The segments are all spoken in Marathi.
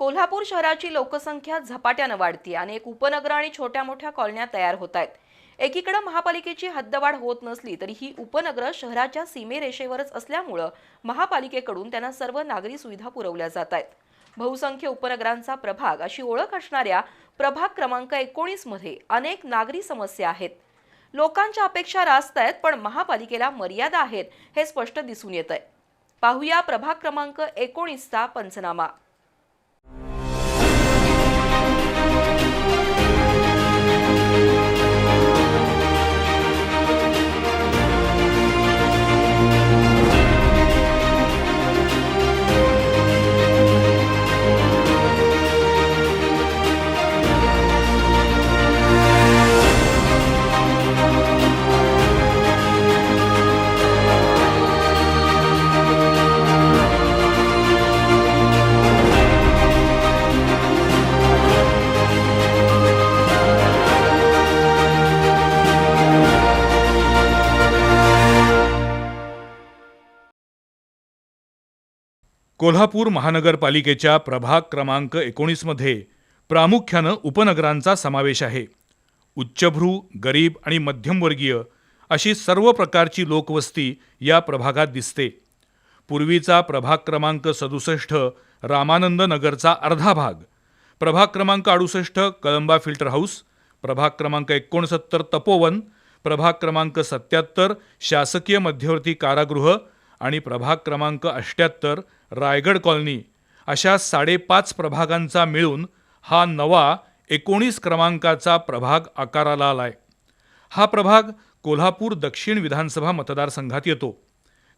कोल्हापूर शहराची लोकसंख्या झपाट्यानं वाढती अनेक उपनगरं आणि छोट्या मोठ्या कॉलन्या तयार होत आहेत एकीकडे महापालिकेची हद्दवाढ होत नसली तरी ही उपनगरं शहराच्या सीमेरेषेवरच असल्यामुळं महापालिकेकडून त्यांना सर्व नागरी सुविधा पुरवल्या जात आहेत बहुसंख्य उपनगरांचा प्रभाग अशी ओळख असणाऱ्या प्रभाग क्रमांक एकोणीसमध्ये अनेक नागरी समस्या आहेत. लोकांच्या अपेक्षा रास्त आहेत पण महापालिकेला मर्यादा आहेत हे स्पष्ट दिसून येत आहे पाहूया प्रभाग क्रमांक एकोणीसचा पंचनामा. कोल्हापूर महानगरपालिकेच्या प्रभाग क्रमांक एकोणीसमध्ये प्रामुख्यानं उपनगरांचा समावेश आहे. उच्चभ्रू गरीब आणि मध्यमवर्गीय अशी सर्व प्रकारची लोकवस्ती या प्रभागात दिसते. पूर्वीचा प्रभाग क्रमांक सदुसष्ट रामानंद नगरचा अर्धा भाग प्रभाग क्रमांक अडुसष्ट कळंबा फिल्टर हाऊस प्रभाग क्रमांक एकोणसत्तर तपोवन प्रभाग क्रमांक सत्याहत्तर शासकीय मध्यवर्ती कारागृह आणि प्रभाग क्रमांक अष्ट्याहत्तर रायगड कॉलनी अशा साडेपाच प्रभागांचा मिळून हा नवा एकोणीस क्रमांकाचा प्रभाग आकाराला आलाय. हा प्रभाग कोल्हापूर दक्षिण विधानसभा मतदारसंघात येतो.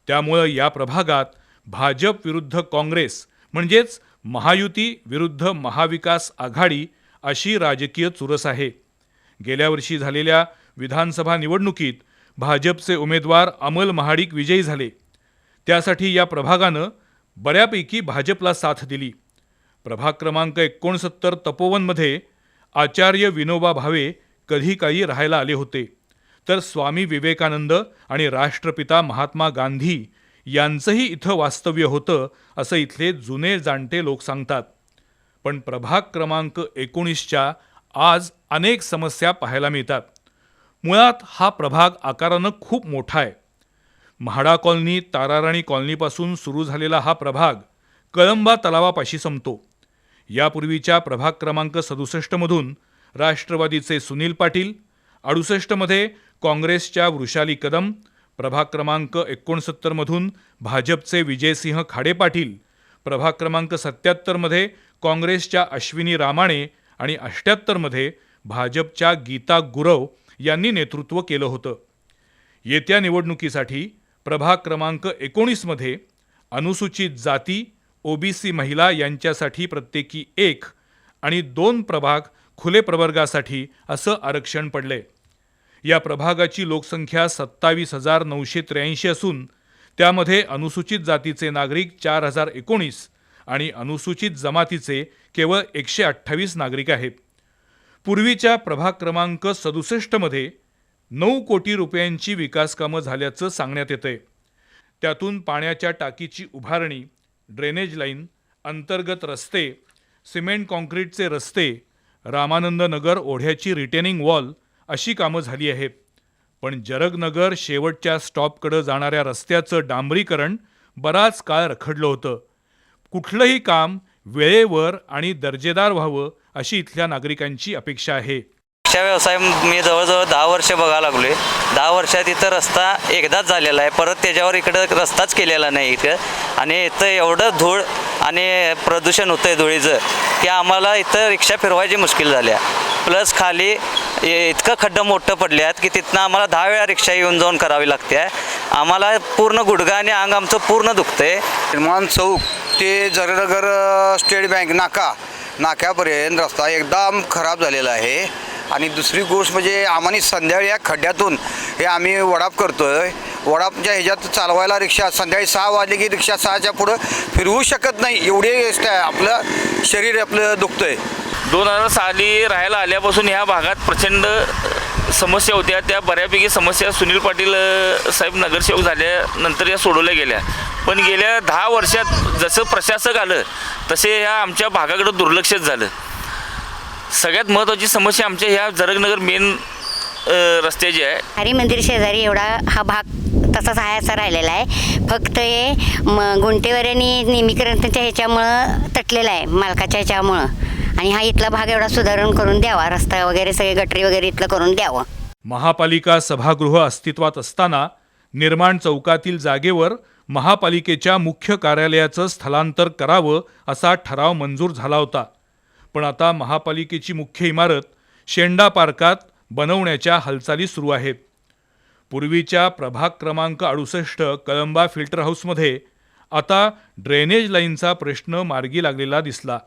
त्यामुळं या प्रभागात भाजप विरुद्ध काँग्रेस म्हणजेच महायुती विरुद्ध महाविकास आघाडी अशी राजकीय चुरस आहे. गेल्या वर्षी झालेल्या विधानसभा निवडणुकीत भाजपचे उमेदवार अमल महाडिक विजयी झाले. त्यासाठी या प्रभागानं बऱ्यापैकी भाजपला साथ दिली. प्रभाग क्रमांक एकोणसत्तर तपोवनमध्ये आचार्य विनोबा भावे कधी काही राहायला आले होते. तर स्वामी विवेकानंद आणि राष्ट्रपिता महात्मा गांधी यांचंही इथं वास्तव्य होतं असं इथले जुने जाणते लोक सांगतात. पण प्रभाग क्रमांक एकोणीसच्या आज अनेक समस्या पाहायला मिळतात. मुळात हा प्रभाग आकारानं खूप मोठा आहे. म्हाडा कॉलनी ताराराणी कॉलनीपासून सुरू झालेला हा प्रभाग कळंबा तलावापाशी संपतो. यापूर्वीच्या प्रभाग क्रमांक सदुसष्टमधून राष्ट्रवादीचे सुनील पाटील अडुसष्टमध्ये काँग्रेसच्या वृषाली कदम प्रभाग क्रमांक एकोणसत्तरमधून भाजपचे विजयसिंह खाडे पाटील प्रभाग क्रमांक सत्याहत्तरमध्ये काँग्रेसच्या अश्विनी रामाणे आणि अष्ट्याहत्तरमध्ये भाजपच्या गीता गुरव यांनी नेतृत्व केलं होतं. येत्या निवडणुकीसाठी प्रभाग क्रमांक एकोणीसमध्ये अनुसूचित जाती ओबीसी महिला यांच्यासाठी प्रत्येकी एक आणि दोन प्रभाग खुले प्रवर्गासाठी असं आरक्षण पडले या प्रभागाची लोकसंख्या सत्तावीस हजार नऊशे त्र्याऐंशी असून त्यामध्ये अनुसूचित जातीचे नागरिक चार हजार एकोणीस आणि अनुसूचित जमातीचे केवळ एकशे अठ्ठावीस नागरिक आहेत. पूर्वीच्या प्रभाग क्रमांक सदुसष्टमध्ये नऊ कोटी रुपयांची विकास कामं झाल्याचं सांगण्यात येतंय. त्यातून पाण्याच्या टाकीची उभारणी ड्रेनेज लाईन अंतर्गत रस्ते सिमेंट कॉन्क्रीटचे रस्ते रामानंद नगर ओढ्याची रिटेनिंग वॉल अशी कामं झाली आहेत. पण जरगनगर शेवटच्या स्टॉपकडं जाणाऱ्या रस्त्याचं डांबरीकरण बराच काळ रखडलं होतं. कुठलंही काम वेळेवर आणि दर्जेदार व्हावं अशी इथल्या नागरिकांची अपेक्षा आहे. रिक्षा व्यवसाय मी जवळजवळ दहा वर्ष बघायला आहे दहा वर्षात इथं रस्ता एकदाच झालेला आहे. परत त्याच्यावर इकडं रस्ताच केलेला नाही इथं. आणि इथं एवढं धूळ आणि प्रदूषण होतं आहे धुळीचं की आम्हाला इथं रिक्षा फिरवायची मुश्किल झाल्या. प्लस खाली इतकं खड्डं मोठं पडले आहेत की तिथनं आम्हाला दहा वेळा रिक्षा येऊन जाऊन करावी लागते. आहे आम्हाला पूर्ण गुडघा आणि अंग आमचं पूर्ण दुखतं आहे निर्माण चौक ते जरनगर स्टेट बँक नाका. नाक्यापर्यंत रस्ता एकदम खराब झालेला आहे. आणि दुसरी गोष्ट म्हणजे आम्हाला संध्याकाळी या खड्ड्यातून हे आम्ही वडाप करतो आहे वडापच्या ह्याच्यात चालवायला रिक्षा संध्याकाळी सहा वाजले की रिक्षा सहाच्या पुढं फिरवू शकत नाही. एवढे आपलं शरीर आपलं दुखतं आहे दोन हजार साली राहायला आल्यापासून ह्या भागात प्रचंड समस्या होत्या. त्या बऱ्यापैकी समस्या सुनील पाटील साहेब नगरसेवक झाल्यानंतर या सोडवल्या गेल्या. पण गेल्या दहा वर्षात जसं प्रशासक आलं तसे ह्या आमच्या भागाकडं दुर्लक्षच झालं. सगळ्यात महत्त्वाची समस्या आमच्या ह्या जरगनगर मेन रस्त्याची आहे. हरी मंदिर शेजारी एवढा हा भाग तसाच आहे असा राहिलेला आहे. फक्त हे म गुंटेवाऱ्यांनी नियमीकरणाच्या ह्याच्यामुळं तटलेला आहे मालकाच्या ह्याच्यामुळं. आणि हा इथला भाग एवढा सुधारण करून द्यावा रस्ता वगैरे सगळे गटरी वगैरे इथलं करून द्यावं. महापालिका सभागृह अस्तित्वात असताना निर्माण चौकातील जागेवर महापालिकेच्या मुख्य कार्यालयाचं स्थलांतर करावं असा ठराव मंजूर झाला होता. पण आता महापालिकेची मुख्य इमारत शेंडा पार्कात बनवण्याच्या हालचाली सुरू आहेत. पूर्वीच्या प्रभाग क्रमांक अडुसष्ट कळंबा फिल्टर हाऊसमध्ये आता ड्रेनेज लाईनचा प्रश्न मार्गी लागलेला दिसला.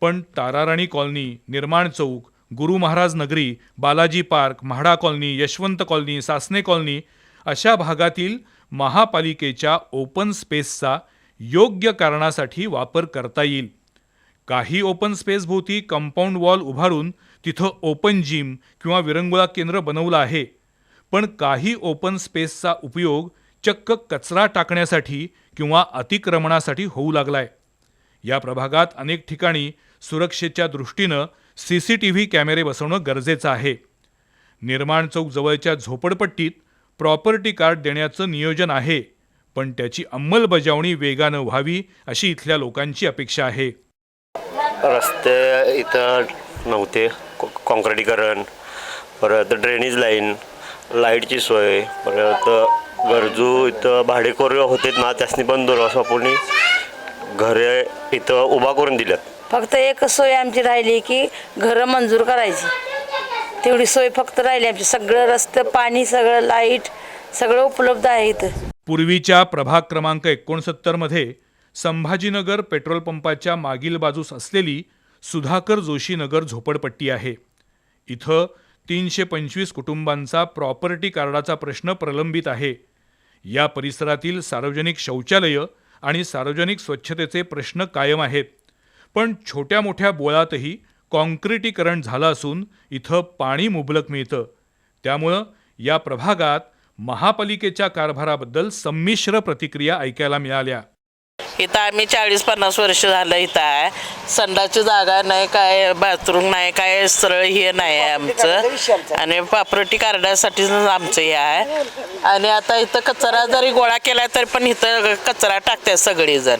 पण ताराराणी कॉलनी निर्माण चौक Guru Maharaj Nagari Balaji park MHADA colony Yashwant colony Sasane colony अशा भागातील महापालिकेच्या ओपन स्पेसचा योग्य कारणासाठी वापर करता येईल. काही ओपन स्पेस भोवती कंपाऊंड वॉल उभारून तिथं ओपन जिम किंवा विरंगुळा केंद्र बनवलं आहे. पण काही ओपन स्पेसचा उपयोग चक्क कचरा टाकण्यासाठी किंवा अतिक्रमणासाठी होऊ लागलाय. या प्रभागात अनेक ठिकाणी सुरक्षेच्या दृष्टीनं सी सी टी व्ही कॅमेरे बसवणं गरजेचं आहे. निर्माण चौक जवळच्या झोपडपट्टीत प्रॉपर्टी कार्ड देण्याचं नियोजन आहे. पण त्याची अंमलबजावणी वेगानं व्हावी अशी इथल्या लोकांची अपेक्षा आहे. रस्ते इथं नव्हते. कॉ- कॉन्क्रिटीकरण परत ड्रेनेज लाईन लाईटची सोय परत गरजू इथं भाडेकरू होते ना त्यासनी पण दुरावासापोनी घरे इथं उभा करून दिल्यात. फक्त एक सोय आमची राहिली की घरं मंजूर करायची. तेवढी सोय फक्त राहिली आमची. सगळं रस्ते पाणी सगळं लाइट सगळं उपलब्ध आहे इथं. पूर्वीच्या प्रभाग क्रमांक एकोणसत्तरमध्ये संभाजीनगर पेट्रोल पंपाच्या मागील बाजूस असलेली सुधाकर जोशी नगर झोपडपट्टी आहे. इथं तीनशे पंचवीस कुटुंबांचा प्रॉपर्टी कार्डाचा प्रश्न प्रलंबित आहे. या परिसरातील सार्वजनिक शौचालयं आणि सार्वजनिक स्वच्छतेचे प्रश्न कायम आहेत. पण छोट्या मोठ्या बोळातही काँक्रिटीकरण झालं असून इथं पाणी मुबलक मिळतं. त्यामुळं या प्रभागात महापालिकेच्या कारभाराबद्दल संमिश्र प्रतिक्रिया ऐकायला मिळाल्या. इथं आम्ही चाळीस पन्नास वर्ष झालं इथं आहे. संडाची जागा नाही काय बाथरूम नाही काय सरळ हे नाही आहे आमचं. आणि प्रॉपर्टी कार्डासाठीच आमचं हे आहे. आणि आता इथं कचरा जरी गोळा केला तरी पण इथं कचरा टाकतात सगळेजण.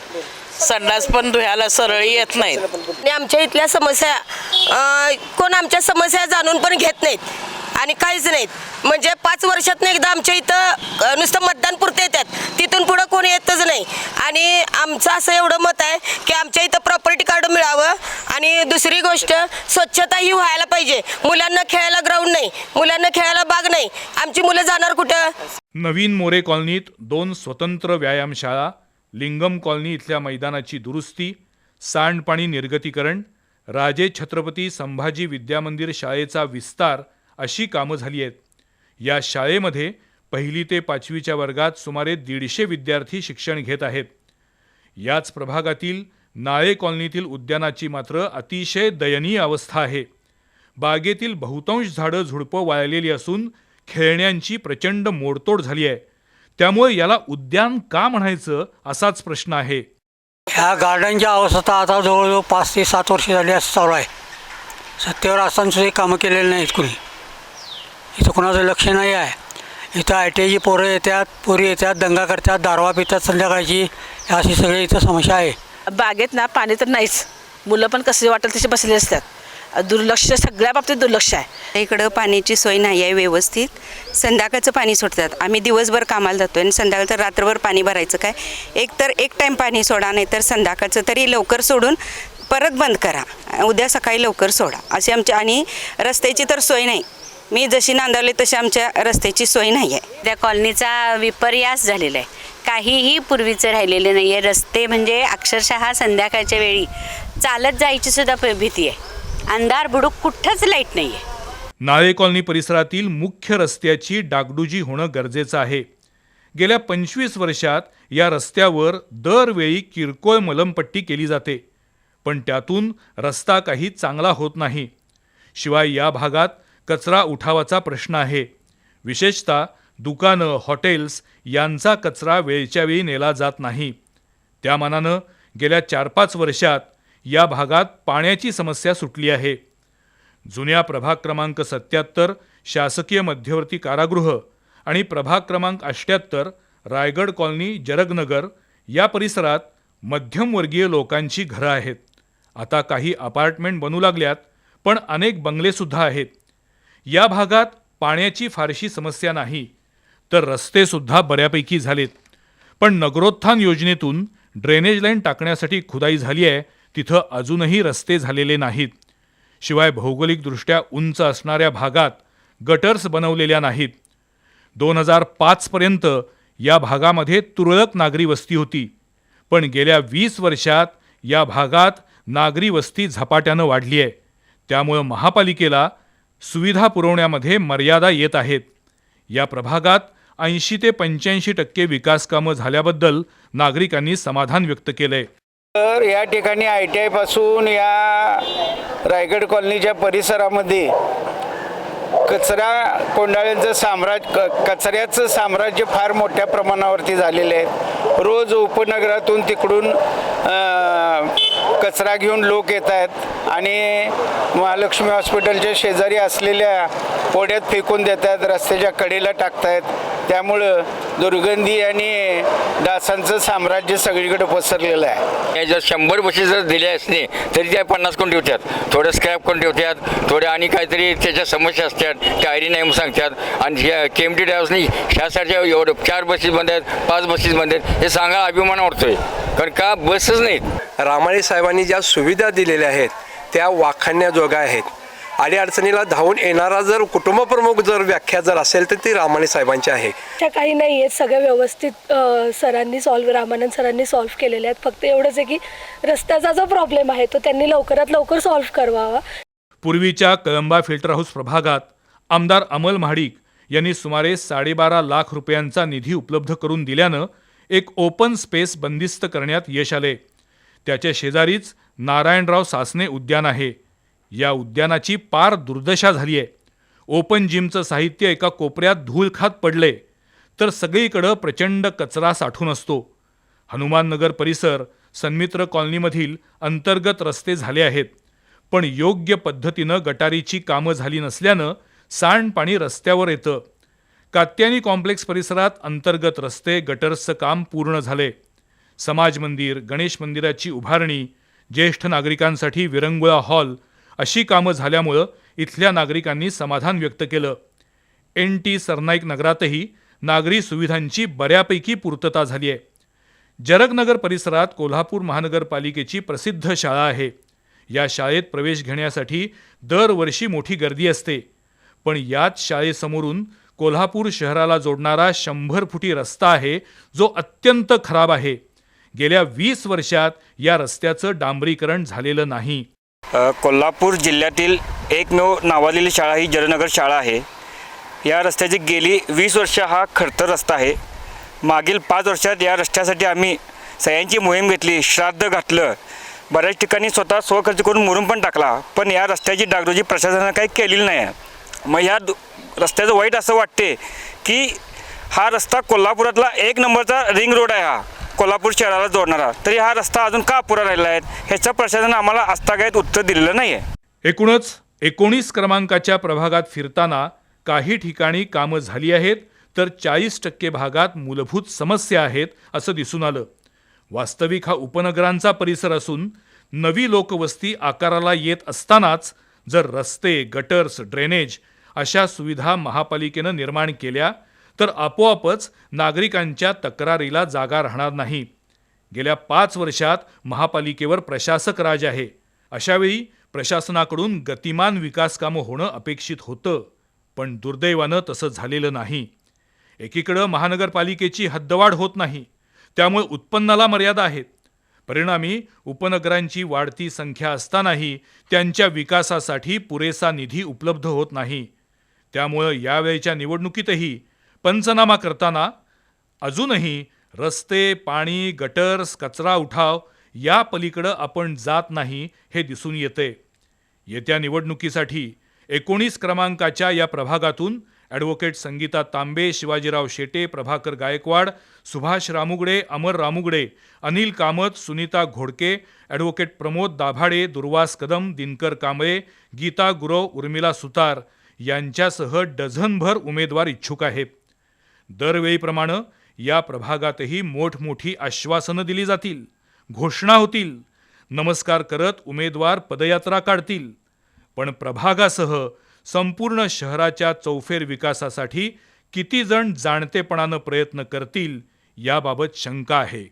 संडास पण धुयाला सरळ येत नाहीत. आणि आमच्या इथल्या समस्या अं, कोण आमच्या समस्या जाणून पण घेत नाहीत. आणि काहीच नाहीत. म्हणजे पाच वर्षातनं एकदा आमच्या इथं नुसतं मतदान पुरते येतात. तिथून पुढं कोणी येतच नाही. आणि आमचं असं एवढं मत आहे की आमच्या इथं प्रॉपर्टी कार्ड मिळावं आणि दुसरी गोष्ट स्वच्छता ही व्हायला पाहिजे. मुलांना खेळायला ग्राउंड नाही. मुलांना खेळायला बाग नाही. आमची मुलं जाणार कुठं? नवीन मोरे कॉलनीत दोन स्वतंत्र व्यायामशाळा लिंगम कॉलनी इथल्या मैदानाची दुरुस्ती सांडपाणी निर्गतीकरण राजे छत्रपती संभाजी विद्यामंदिर शाळेचा विस्तार अशी कामं झाली आहेत. या शाळेमध्ये पहिली ते पाचवीच्या वर्गात सुमारे दीडशे विद्यार्थी शिक्षण घेत आहेत. याच प्रभागातील नाळे कॉलनीतील उद्यानाची मात्र अतिशय दयनीय अवस्था आहे. बागेतील बहुतांश झाडं झुडपं वाळलेली असून खेळण्यांची प्रचंड मोडतोड झाली आहे. त्यामुळे याला उद्यान का म्हणायचं असाच प्रश्न आहे. ह्या गार्डनच्या अवस्था आता जवळजवळ पाच ते सात वर्ष झाली असं चालू आहे. सत्तेवर असताना सुद्धा कामं केलेली नाहीत कुणी. इथं कुणाचं लक्ष नाही आहे. इथं आय टी आयची पोरं येतात पोरी येतात दंगा करतात दारवा पितात संध्याकाळची. अशी सगळी इथं समस्या आहे. बागेत ना पाणी तर नाहीच. मुलं पण कसे वाटेल तसे बसले असतात. दुर्लक्ष सगळ्या बाबतीत दुर्लक्ष आहे. इकडं पाण्याची सोय नाही आहे व्यवस्थित. संध्याकाळचं पाणी सोडतात. आम्ही दिवसभर कामाला जातो आणि संध्याकाळचं रात्रभर पाणी भरायचं काय? एक तर एक टाईम पाणी सोडा नाही तर संध्याकाळचं तरी लवकर सोडून परत बंद करा. उद्या सकाळी लवकर सोडा. अशी आमच्या आणि रस्त्याची तर सोय नाही. मी जशी नांदवली तशी आमच्या रस्त्याची सोय नाही आहे त्या कॉलनीचा विपर्यास झालेला आहे. काहीही पूर्वीचं राहिलेलं नाही आहे रस्ते म्हणजे अक्षरशः संध्याकाळच्या वेळी चालत जायची सुद्धा भीती आहे. अंधार बुडूक कुठंच लाइट नाही आहे नाळे कॉलनी परिसरातील मुख्य रस्त्याची डागडुजी होणं गरजेचं आहे. गेल्या पंचवीस वर्षात या रस्त्यावर दरवेळी किरकोळ मलमपट्टी केली जाते. पण त्यातून रस्ता काही चांगला होत नाही. शिवाय या भागात कचरा उठावाचा प्रश्न आहे. विशेषतः दुकानं हॉटेल्स यांचा कचरा वेळच्या वेळी नेला जात नाही. त्या मानानं गेल्या चार पाच वर्षात या भागात पाण्याची समस्या सुटली आहे. जुन्या प्रभाग क्रमांक सत्याहत्तर शासकीय मध्यवर्ती कारागृह आणि प्रभाग क्रमांक अष्ट्याहत्तर रायगड कॉलनी जरगनगर या परिसरात मध्यमवर्गीय लोकांची घरं आहेत. आता काही अपार्टमेंट बनू लागल्यात पण अनेक बंगलेसुद्धा आहेत. या भागात पाण्याची फारशी समस्या नाही. तर रस्तेसुद्धा बऱ्यापैकी झालेत. पण नगरोत्थान योजनेतून ड्रेनेज लाईन टाकण्यासाठी खुदाई झाली आहे तिथं अजूनही रस्ते झालेले नाहीत. शिवाय भौगोलिकदृष्ट्या उंच असणाऱ्या भागात गटर्स बनवलेल्या नाहीत. दोन हजार पाचपर्यंत या भागामध्ये तुरळक नागरी वस्ती होती. पण गेल्या वीस वर्षात या भागात नागरी वस्ती झपाट्यानं वाढली आहे. त्यामुळं महापालिकेला सुविधा पुरवण्यामध्ये मर्यादा येत आहेत. या प्रभागात ऐंशी ते पंच्याऐंशी टक्के विकासकामं झाल्याबद्दल नागरिकांनी समाधान व्यक्त केलंय. तर या ठिकाणी आय टी आयपासून या रायगड कॉलनीच्या परिसरामध्ये कचरा कोंडाळ्यांचं साम्राज्य क कचऱ्याचं साम्राज्य फार मोठ्या प्रमाणावरती झालेलं आहे. रोज उपनगरातून तिकडून कचरा घेऊन लोक येत आहेत. आणि महालक्ष्मी हॉस्पिटलच्या शेजारी असलेल्या ओढ्यात फेकून देत आहेत रस्त्याच्या कडेला टाकतायत. त्यामुळं दुर्गंधी आणि डासांचं साम्राज्य सगळीकडे पसरलेलं आहे. हे जर शंभर बशी जर दिल्या असते तरी त्या पन्नास कोण ठेवतात? थोडं स्क्रॅप कोण ठेवतात? थोडे आणि काहीतरी त्याच्या समस्या असतात टायरी नाही म्हणून सांगतात. आणि के एम टी ड्रायव्हर्सनी ह्यासारख्या एवढं चार बसेस बंद आहेत पाच बसेस बंद आहेत हे सांगा अभिमान वाटतोय कारण का? बसच नाहीत. रामाणे साहेबांनी ज्या सुविधा दिलेल्या आहेत त्या वाखाणण्याजोग्या आहेत. अडीअडचणीला धावून येणारा जर कुटुंबप्रमुख जर व्याख्या जर असेल तर ती रामाणे साहेबांची आहे. त्या काही नाही आहेत सगळ्या व्यवस्थित सरांनी सॉल्व्ह रामानंद सरांनी सॉल्व्ह केलेले आहेत. फक्त एवढंच आहे की रस्त्याचा जो प्रॉब्लेम आहे तो त्यांनी लवकरात लवकर सॉल्व्ह करवावा पूर्वीच्या कळंबा फिल्टर हाऊस प्रभागात आमदार अमल महाडिक यांनी सुमारे साडेबारा लाख रुपयांचा निधी उपलब्ध करून दिल्यानं एक ओपन स्पेस बंदिस्त करण्यात यश आले. त्याच्या शेजारीच नारायणराव सासने उद्यान आहे. या उद्यानाची पार दुर्दशा झाली आहे ओपन जिमचं साहित्य एका कोपऱ्यात धूळ खात पडले तर सगळीकडं प्रचंड कचरा साठून असतो. हनुमाननगर परिसर सन्मित्र कॉलनीमधील अंतर्गत रस्ते झाले आहेत पण योग्य पद्धतीनं गटारीची कामं झाली नसल्यानं सांडपाणी रस्त्यावर येतं. कात्यानी कॉम्प्लेक्स परिसरात अंतर्गत रस्ते गटर्सचं काम पूर्ण झाले. समाज मंदिर गणेश मंदिराची उभारणी ज्येष्ठ नागरिकांसाठी विरंगुळा हॉल अशी कामं झाल्यामुळं इथल्या नागरिकांनी समाधान व्यक्त केलं. एन. टी. सरनाईक नगरातही नागरी सुविधांची बऱ्यापैकी पूर्तता झाली आहे. जरगनगर परिसरात कोल्हापूर महानगरपालिकेची प्रसिद्ध शाळा आहे. या शाळेत प्रवेश घेण्यासाठी दरवर्षी मोठी गर्दी असते. पण याच शाळेसमोरून कोल्हापूर शहराला जोडणारा शंभर फुटी रस्ता आहे जो अत्यंत खराब आहे. गेल्या वीस वर्षात या रस्त्याचं डांबरीकरण झालेलं नाही. कोल्हापूर जिल्ह्यातील एकमेव नावालेली शाळा ही जलनगर शाळा आहे. या रस्त्याची गेली वीस वर्ष हा खडतर रस्ता आहे. मागील पाच वर्षात या रस्त्यासाठी आम्ही सह्यांची मोहीम घेतली श्राद्ध घातलं बऱ्याच ठिकाणी स्वतः स्वखर्च करून मुरून पण टाकला पण या रस्त्याची डागडुजी प्रशासनानं काही केलेली नाही. आहे मग ह्या दु- रस्त्याचं वाईट असं वाटते की हा रस्ता कोल्हापुरातला एक नंबरचा रिंग रोड आहे हा. कोल्हापूर शहराला जोडणारा. तरी हा रस्ता अजून का पुरा राहिला आहे? ह्याचं प्रशासनानं आम्हाला आस्थागायत उत्तर दिलेलं नाही आहे एकूणच एकोणीस क्रमांकाच्या प्रभागात फिरताना काही ठिकाणी कामं झाली आहेत तर चाळीस टक्के भागात मूलभूत समस्या आहेत असं दिसून आलं. वास्तविक हा उपनगरांचा परिसर असून नवी लोकवस्ती आकाराला येत असतानाच जर रस्ते गटर्स ड्रेनेज अशा सुविधा महापालिकेनं निर्माण केल्या तर आपोआपच नागरिकांच्या तक्रारीला जागा राहणार नाही. गेल्या पाच वर्षात महापालिकेवर प्रशासक राज आहे. अशावेळी प्रशासनाकडून गतिमान विकास कामं होणं अपेक्षित होतं पण दुर्दैवानं तसं झालेलं नाही. एकीकडं महानगरपालिकेची हद्दवाढ होत नाही त्यामुळे उत्पन्नाला मर्यादा आहेत. परिणामी उपनगरांची वाढती संख्या असतानाही त्यांच्या विकासासाठी पुरेसा निधी उपलब्ध होत नाही. त्यामुळं यावेळच्या निवडणुकीतही पंचनामा करताना अजूनही रस्ते पाणी गटर्स कचरा उठाव या पलीकडं आपण जात नाही हे दिसून येते. येत्या निवडणुकीसाठी एकोणीस क्रमांकाच्या या प्रभागातून ॲडव्होकेट संगीता तांबे शिवाजीराव शेटे प्रभाकर गायकवाड सुभाष रामुगडे अमर रामुगडे अनिल कामत सुनीता घोडके ॲडव्होकेट प्रमोद दाभाडे दुर्वास कदम दिनकर कांबळे गीता गुरव उर्मिला सुतार यांच्यासह डझनभर उमेदवार इच्छुक आहेत. दरवेळीप्रमाणे या प्रभागातही मोठमोठी आश्वासनं दिली जातील घोषणा होतील नमस्कार करत उमेदवार पदयात्रा काढतील. पण प्रभागासह संपूर्ण शहराच्या चौफेर विकासासाठी किती जण जाणतेपणानं प्रयत्न करतील याबाबत शंका आहे.